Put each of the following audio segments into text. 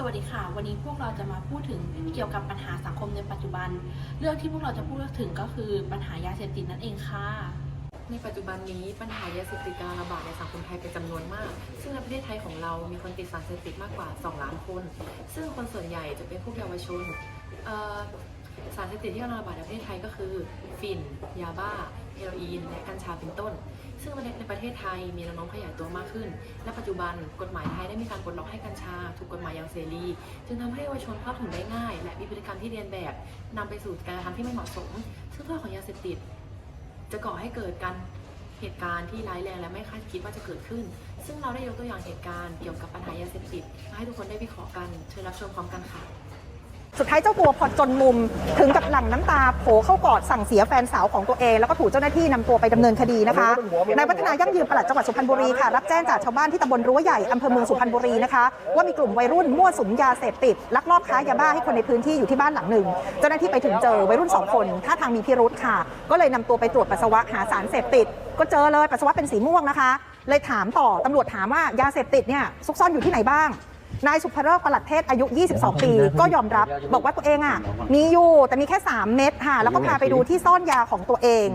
สวัสดีค่ะ วันนี้พวกเราจะมาพูดถึงเกี่ยวกับปัญหาสังคมในปัจจุบัน เรื่องที่พวกเราจะพูดถึงก็คือปัญหายาเสพติดนั่นเองค่ะ ในปัจจุบันนี้ปัญหายาเสพติดกำลังระบาดในสังคมไทยเป็นจำนวนมาก ซึ่งในประเทศไทยของเรามีคนติดสารเสพติดมากกว่า 2 ล้านคน ซึ่งคนส่วนใหญ่จะเป็นพวกเยาวชนสารเสพติดที่กำลังระบาดในประเทศไทยก็คือฝิ่นยาบ้าเฮโรอีนและกัญชาเป็นต้น ซึ่งในประเทศไทยมีแนวโน้มขยายตัวมากขึ้น และปัจจุบันกฎหมายไทยได้มีการปลดล็อกให้กัญชา ถูกกฎหมายอย่างเสรี จึงทำให้เยาวชนเข้าถึงได้ง่าย และมีพฤติกรรมที่เรียนแบบนำไปสู่การกระทำที่ไม่เหมาะสม ซึ่งโทษของยาเสพติด จะก่อให้เกิดการเหตุการณ์ที่ร้ายแรงและไม่คาดคิดว่าจะเกิดขึ้น ซึ่งเราได้ยกตัวอย่างเหตุการณ์เกี่ยวกับปัญหายาเสพติดมาให้ทุกคนได้วิเคราะห์กัน เชิญรับชมพร้อมกันค่ะ สุดท้ายเจ้าตัวพอจนมุมถึงกับหลั่งน้ำตาโผเข้ากอดสั่งเสียแฟนสาวของตัวเอง แล้วก็ถูกเจ้าหน้าที่นำตัวไปดำเนินคดีนะคะนายวัฒนายั่งยืนปลัดจังหวัดสุพรรณบุรีค่ะรับแจ้งจากชาวบ้านที่ตำบลรั้วใหญ่อำเภอเมืองสุพรรณบุรีนะคะว่ามีกลุ่มวัยรุ่นมั่วสุมยาเสพติดลักลอบค้ายาบ้าให้คนในพื้นที่อยู่ที่บ้านหลังหนึ่ง เจ้าหน้าที่ไปถึงเจอวัยรุ่นสองคนท่าทางมีพิรุธค่ะ ก็เลยนำตัวไปตรวจปัสสาวะหาสารเสพติด ก็เจอเลยปัสสาวะเป็นสีม่วงนะคะ เลยถามต่อตำรวจถามว่ายาเสพติดเนี่ยซุกซ่อนอยู่ที่ไหนบ้าง นายสุภเริกประหลัดเทศอายุ 22 ปี ก็ยอมรับบอกว่าตัวเองอะมีอยู่แต่มีแค่ 3 เม็ดค่ะ แล้วก็พาไปดูที่ซ่อนยาของตัวเอง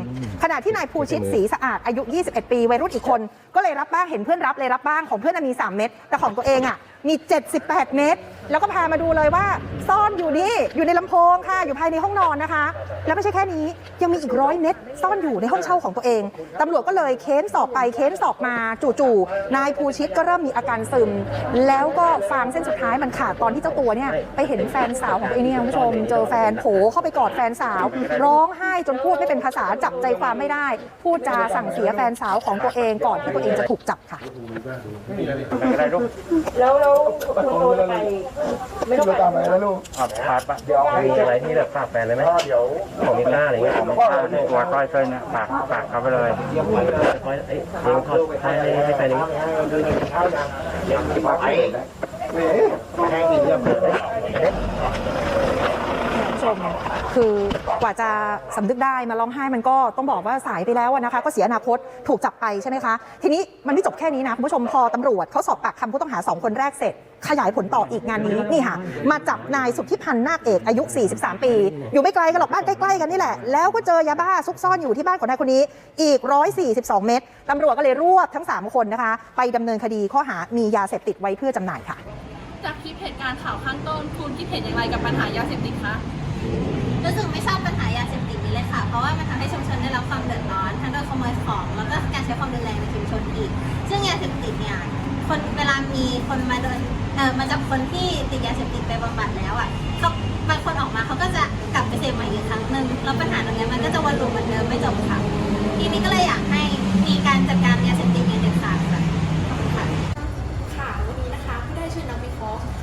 ขณะที่นายภูชิตศรีสะอาดอายุ 21 ปี วัยรุ่นอีกคน ก็เลยรับบ้างเห็นเพื่อนรับเลยรับบ้างของเพื่อนนะมี 3 เม็ดแต่ของตัวเองอะมี 78 เม็ดแล้วก็พามาดูเลยว่าซ่อน อยู่นี่อยู่ในลำโพงค่ะ อยู่ภายในห้องนอนนะคะ แล้วไม่ใช่แค่นี้ยังมีอีกร้อยเม็ดซ่อนอยู่ในห้องเช่าของตัวเองตำรวจก็เลยเค้นสอบไปเค้นสอบมาจู่ๆนายภูชิตก็เริ่มมีอาการซึม แล้วก็ฟางเส้นสุดท้ายมันขาดตอนที่เจ้าตัวเนี่ยไปเห็นแฟนสาวของตัวเองเนี่ยคุณผู้ชมเจอแฟนโผเข้าไปกอดแฟนสาว ร้องไห้จนพูดไม่เป็นภาษาจับใจความไม่ได้ พูดจาสั่งเสียแฟนสาวของตัวเองก่อนที่ตัวเองจะถูกจับค่ะ แล้วแล้วคุณโตจะไปไม่ต้องไปตามไปแล้วลูกขับพาร์ทปะมีอะไรที่แบบฝากแฟนเลยไหมของมีค่าอะไรเงี้ยของมีค่าตัวก้อยก้อยนะฝากฝากเขาไปเลยก้อยเอ้ยเดี๋ยวเขาให้ให้แฟนนี้แค่กี่เรื่องเลย คือกว่าจะสำนึกได้มาร้องไห้มันก็ต้องบอกว่าสายไปแล้วนะคะ ก็เสียอนาคตถูกจับไปใช่ไหมคะ ทีนี้มันไม่จบแค่นี้นะคุณผู้ชมพอตำรวจเขาสอบปากคำผู้ต้องหา 2 คนแรกเสร็จ ขยายผลต่ออีกงานนี้นี่ค่ะ มาจับนายสุทธิพันธ์นาคเอกอายุ 43 ปี อยู่ไม่ไกลกันหรอกบ้านใกล้ๆกันนี่แหละ แล้วก็เจอยาบ้าซุกซ่อนอยู่ที่บ้านของนายคนนี้อีก 142 เม็ดตำรวจก็เลยรวบทั้ง 3 คนนะคะ ไปดำเนินคดีข้อหามียาเสพติดไว้เพื่อจำหน่ายค่ะ จากคลิปเหตุการณ์ข่าวข้างต้น คุณคิดเห็นอย่างไรกับปัญหายาเสพติดคะ รู้สึกไม่ชอบปัญหายาเสพติดนี้เลยค่ะ เพราะว่ามันทำให้ชุมชนได้รับความเดือดร้อน ทั้งโดยขโมยของ แล้วก็การใช้ความรุนแรงในชุมชนอีก ซึ่งยาเสพติดเนี่ย คนเวลามีคนมาโดนเออมาจับคนที่ติดยาเสพติดไปบำบัดแล้วอะเขาบางคนออกมาเขาก็จะกลับไปเสพใหม่อีกครั้งหนึ่งแล้วปัญหาตรงนี้มันก็จะวนลูปเหมือนเดิมไม่จบค่ะ ทีนี้ก็เลยอยากให้มีการจัดการยาเสพติดอย่างเด็ดขาดค่ะ ค่ะ วันนี้นะคะผู้ได้เชิญนักวิเคราะห์คราะห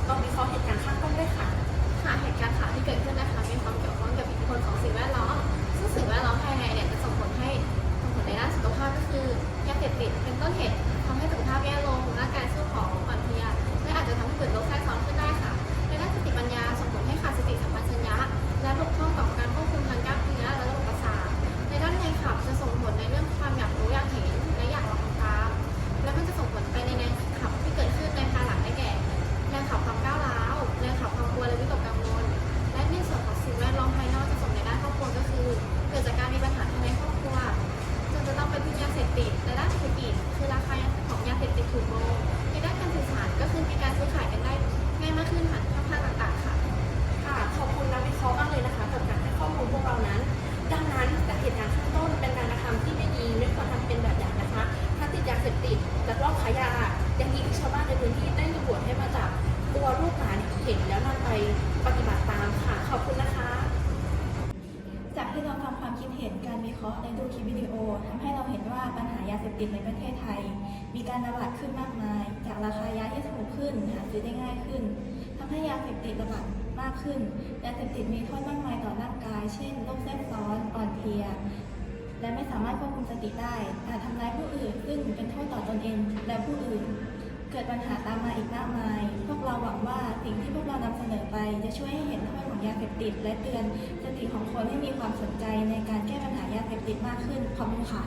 ์เห ที่เราทำความคิดเห็นการวิเคราะห์และดูคลิปวิดีโอทำให้เราเห็นว่าปัญหายาเสพติดในประเทศไทย มีการระบาดขึ้นมากมาย จากราคายาที่ถูกขึ้นหาซื้อได้ง่ายขึ้นทำให้ยาเสพติดระบาดมากขึ้นยาเสพติดมีโทษมากมายต่อร่างกาย เช่นโรคแทรกซ้อนอ่อนเพลียและไม่สามารถควบคุมสติได้อาจทำร้ายผู้อื่นซึ่งเป็นโทษต่อตนเองและผู้อื่น เกิดปัญหาตามมาอีกมากมาย พวกเราหวังว่าสิ่งที่พวกเรานำเสนอไปจะช่วยให้เห็นโทษ ยาเสพติด และเตือนสติของคนให้มีความสนใจในการแก้ปัญหายาเสพติดมากขึ้นขอบคุณค่ะ